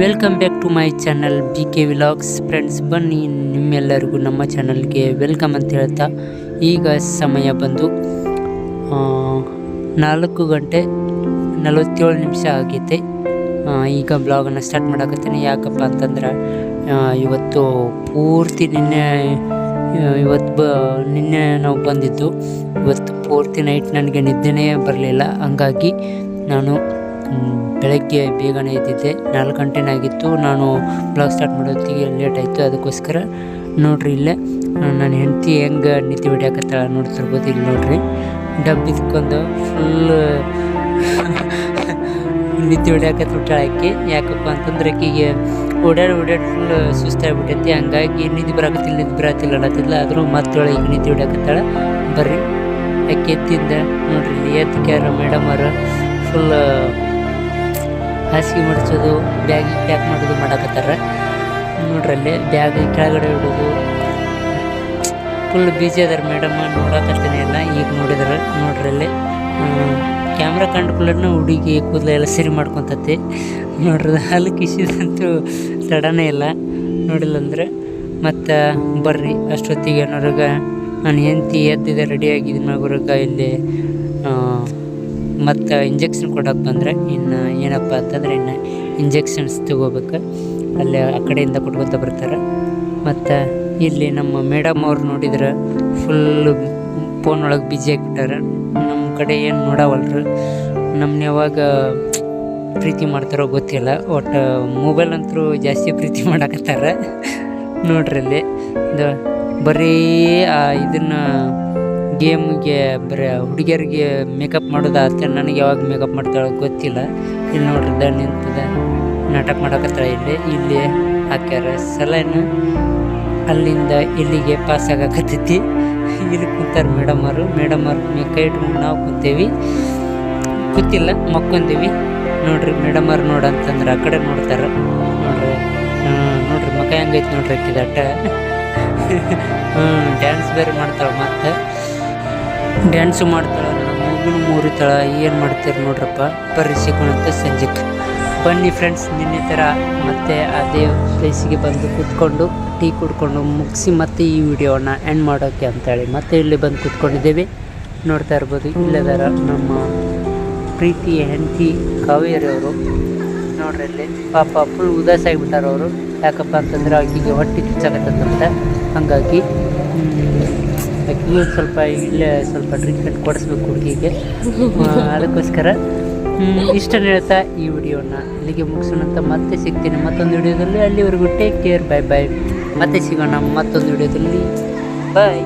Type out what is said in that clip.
Welcome back to my channel B K vlogs friends ಬನ್ನಿ ನಿಮ್ಮೆಲ್ಲರಿಗೂ ನಮ್ಮ ಚಾನಲ್ಗೆ ವೆಲ್ಕಮ್ ಅಂತ ಹೇಳ್ತಾ ಈಗ ಸಮಯ ಬಂದು ನಾಲ್ಕು ಗಂಟೆ ನಲವತ್ತೇಳು ನಿಮಿಷ ಆಗೈತೆ. ಈಗ ಬ್ಲಾಗನ್ನು ಸ್ಟಾರ್ಟ್ ಮಾಡಕತ್ತೀನಿ. ಯಾಕಪ್ಪ ಅಂತಂದ್ರೆ ಇವತ್ತು ಪೂರ್ತಿ ನಿನ್ನೆ ಇವತ್ತು ಬ, ನಿನ್ನೆ ನಾವು ಬಂದಿದ್ದು. ಇವತ್ತು ಪೂರ್ತಿ ನೈಟ್ ನನಗೆ ನಿದ್ದೆನೇ ಬರಲಿಲ್ಲ. ಹಂಗಾಗಿ ನಾನು ಬೆಳಗ್ಗೆ ಬೇಗನೆ ಎದ್ದಿದ್ದೆ. ನಾಲ್ಕು ಗಂಟೆನೇ ಆಗಿತ್ತು ನಾನು ಬ್ಲಾಗ್ ಸ್ಟಾರ್ಟ್ ಮಾಡೋತ್ತಿಗೆ ಲೇಟ್ ಆಯಿತು. ಅದಕ್ಕೋಸ್ಕರ ನೋಡ್ರಿ ಇಲ್ಲೇ. ನನ್ನ ಹೆಂಡತಿ ಹೆಂಗೆ ನಿದ್ದೆ ಹೊಡಿಯಾಕತ್ತಾಳ ನೋಡ್ತಿರ್ಬೋದು ಇಲ್ಲಿ ನೋಡ್ರಿ. ಡಬ್ಬಿದ್ಕೊಂಡು ಫುಲ್ ನಿದ್ದೆ ಹೊಡ್ಯಾಕೆ ಬಿಟ್ಟಾಳ ಆಕಿ ಯಾಕಪ್ಪ ಅಂತಂದ್ರೆ ಆಕಿಗೆ ಓಡಾಡಿ ಓಡಾಡಿ ಫುಲ್ ಸುಸ್ತಾಗ್ಬಿಟ್ಟೈತಿ. ಹಂಗಾಗಿ ನಿದ್ದೆ ಬರಾಕತ್ತಿಲ್ಲ, ನಿದ್ದೆ ಬರಾತಿಲ್ಲ ಅನ್ನತ್ತಿಲ್ಲ ಆದರೂ ಮತ್ತೆ ಈಗ ನಿದ್ದೆ ಹೊಡ್ಯಾಕತ್ತಾಳ. ಬರ್ರಿ ಆಕೆ ಎದ್ದಿಂದ ನೋಡ್ರಿ ಇಲ್ಲಿ ಎತ್ತಿಕ್ಯಾರ ಮೇಡಮ್ ಅವರು ಫುಲ್ ಹಾಸಿಗೆ ಮಡಿಸೋದು, ಬ್ಯಾಗ್ ಪ್ಯಾಕ್ ಮಾಡೋದು ನೋಡ್ರಿ ಅಲ್ಲಿ ಬ್ಯಾಗ್ ಕೆಳಗಡೆ ಇಡೋದು. ಫುಲ್ ಬೀಜಿ ಅದಾರ ಮೇಡಮ್, ನೋಡಾಕತ್ತೀನಿ ಎಲ್ಲ. ಈಗ ನೋಡಿದಾರೆ ನೋಡ್ರಲ್ಲಿ ಕ್ಯಾಮ್ರಾ ಕಂಡು ಕೂಡಲೇ ಹುಡುಗಿ ಕೂದಲು ಎಲ್ಲ ಸರಿ ಮಾಡ್ಕೊತತಿ. ನೋಡ್ರಿ, ಅಲ್ಲಿ ಕಿಸಿದಂತೂ ತಡನೇ ಇಲ್ಲ. ನೋಡಿಲ್ಲ ಅಂದ್ರೆ, ಮತ್ತು ಬರ್ರಿ, ಅಷ್ಟೊತ್ತಿಗೆ ಅನ್ನೋರ್ಗ ನಾನು ಹೆಂಡ್ತಿ ಎದ್ದಿದೆ ರೆಡಿಯಾಗಿದ್ದು ಮಗುರ್ಗ ಇಲ್ಲಿ ಮತ್ತು ಇಂಜೆಕ್ಷನ್ ಕೊಡೋಕೆ ಬಂದರೆ, ಇನ್ನು ಏನಪ್ಪ ಅಂತಂದ್ರೆ ಇನ್ನು ಇಂಜೆಕ್ಷನ್ಸ್ ತಗೋಬೇಕು. ಅಲ್ಲಿ ಆ ಕಡೆಯಿಂದ ಕೊಟ್ಕೊತ ಬರ್ತಾರೆ. ಮತ್ತು ಇಲ್ಲಿ ನಮ್ಮ ಮೇಡಮ್ ಅವ್ರು ನೋಡಿದ್ರೆ ಫುಲ್ಲು ಫೋನ್ ಒಳಗೆ ಬ್ಯುಸಿ ಆಗಿಬಿಟ್ಟಾರೆ. ನಮ್ಮ ಕಡೆ ಏನು ನೋಡವಲ್ರು? ನಮ್ಮನ್ನ ಯಾವಾಗ ಪ್ರೀತಿ ಮಾಡ್ತಾರೋ ಗೊತ್ತಿಲ್ಲ, ಒಟ್ಟು ಮೊಬೈಲ್ ಅಂತೂ ಜಾಸ್ತಿ ಪ್ರೀತಿ ಮಾಡಕತ್ತಾರ. ನೋಡ್ರಿ ಇಲ್ಲಿ ಇದು ಬರೀ ಇದನ್ನು ಗೇಮ್ಗೆ ಬರೀ ಹುಡುಗಿಯರಿಗೆ ಮೇಕಪ್ ಮಾಡೋದಾದ್ರೆ ನನಗೆ ಯಾವಾಗ ಮೇಕಪ್ ಮಾಡ್ತಾಳೋ ಗೊತ್ತಿಲ್ಲ. ಇಲ್ಲಿ ನೋಡ್ರಿ ದ ನಿಂತದ ನಾಟಕ ಮಾಡಕತ್ತಾರ ಇಲ್ಲಿ. ಇಲ್ಲಿ ಹಾಕ್ಯಾರ. ಸಲೈನ್ ಅಲ್ಲಿಂದ ಇಲ್ಲಿಗೆ ಪಾಸ್ ಆಗಕತ್ತೈತಿ. ಇಲ್ಲಿ ಕೂತಾರೆ ಮೇಡಮ್ ಅವರು. ಮೇಡಮ್ ಅವ್ರ ಕೈ ಇಟ್ಕೊಂಡು ನಾವು ಕೂತೇವಿ. ಕೂತಿಲ್ಲ, ಮಕ್ಕೊಂದೀವಿ. ನೋಡ್ರಿ ಮೇಡಮ್ ಅವ್ರು ನೋಡಂತಂದ್ರೆ ಆ ಕಡೆ ನೋಡ್ತಾರೆ. ನೋಡ್ರಿ ನೋಡ್ರಿ ಮಕ ಹೆಂಗೈತೆ ನೋಡ್ರಿ ಅಕ್ಕಿದಟ್ಟ ಹ್ಞೂ ಡ್ಯಾನ್ಸ್ ಬೇರೆ ಮಾಡ್ತಾಳೆ ಮತ್ತೆ. ಡ್ಯಾನ್ಸು ಮಾಡ್ತಾಳೆ ಮೂಗಿನ ಮೂರಿತಾಳ. ಏನು ಮಾಡ್ತೀರಿ ನೋಡ್ರಪ್ಪ. ಬರ್ರಿ ಸಿಗೋಣಂತ ಸಂಜೆಗೆ ಬನ್ನಿ ಫ್ರೆಂಡ್ಸ್ ನಿನ್ನೆ ಥರ ಮತ್ತೆ ಅದೇ ಪ್ಲೇಸಿಗೆ ಬಂದು ಕೂತ್ಕೊಂಡು, ಟೀ ಕುಡ್ಕೊಂಡು ಮುಗಿಸಿ ಮತ್ತೆ ಈ ವಿಡಿಯೋನ ಎಂಡ್ ಮಾಡೋಕ್ಕೆ ಅಂತೇಳಿ ಮತ್ತೆ ಇಲ್ಲಿ ಬಂದು ಕೂತ್ಕೊಂಡಿದ್ದೇವೆ. ನೋಡ್ತಾ ಇರ್ಬೋದು ಇಲ್ಲದಾರ ನಮ್ಮ ಪ್ರೀತಿ ಹೆಂಡತಿ ಕಾವೇರಿಯವರು ನೋಡ್ರಿ ಇಲ್ಲಿ, ಪಾಪ ಫುಲ್ ಉದಾಸ ಆಗಿಬಿಟ್ಟಾರ ಅವರು. ಯಾಕಪ್ಪ ಅಂತಂದ್ರೆ ಆಕೆಗೆ ಹೊಟ್ಟೆ ಕಿಚ್ಚಾಗತ್ತಂತೆ ಹಾಗಾಗಿ ಆಕೆಗೆ ಸ್ವಲ್ಪ ಇಲ್ಲೇ ಸ್ವಲ್ಪ ಟ್ರೀಟ್ಮೆಂಟ್ ಕೊಡಿಸ್ಬೇಕು ಹುಡುಗಿಗೆ. ಅದಕ್ಕೋಸ್ಕರ ಇಷ್ಟನ್ನು ಹೇಳ್ತಾ ಈ ವಿಡಿಯೋನ. ಇಲ್ಲಿಗೆ ಮುಗಿಸೋಣಂತ ಮತ್ತೆ ಸಿಗ್ತೀನಿ ಮತ್ತೊಂದು ವಿಡಿಯೋದಲ್ಲಿ. ಅಲ್ಲಿವರೆಗೂ ಟೇಕ್ ಕೇರ್ ಬೈ ಬೈ ಮತ್ತೆ ಸಿಗೋಣ ಮತ್ತೊಂದು ವಿಡಿಯೋದಲ್ಲಿ. ಬಾಯ್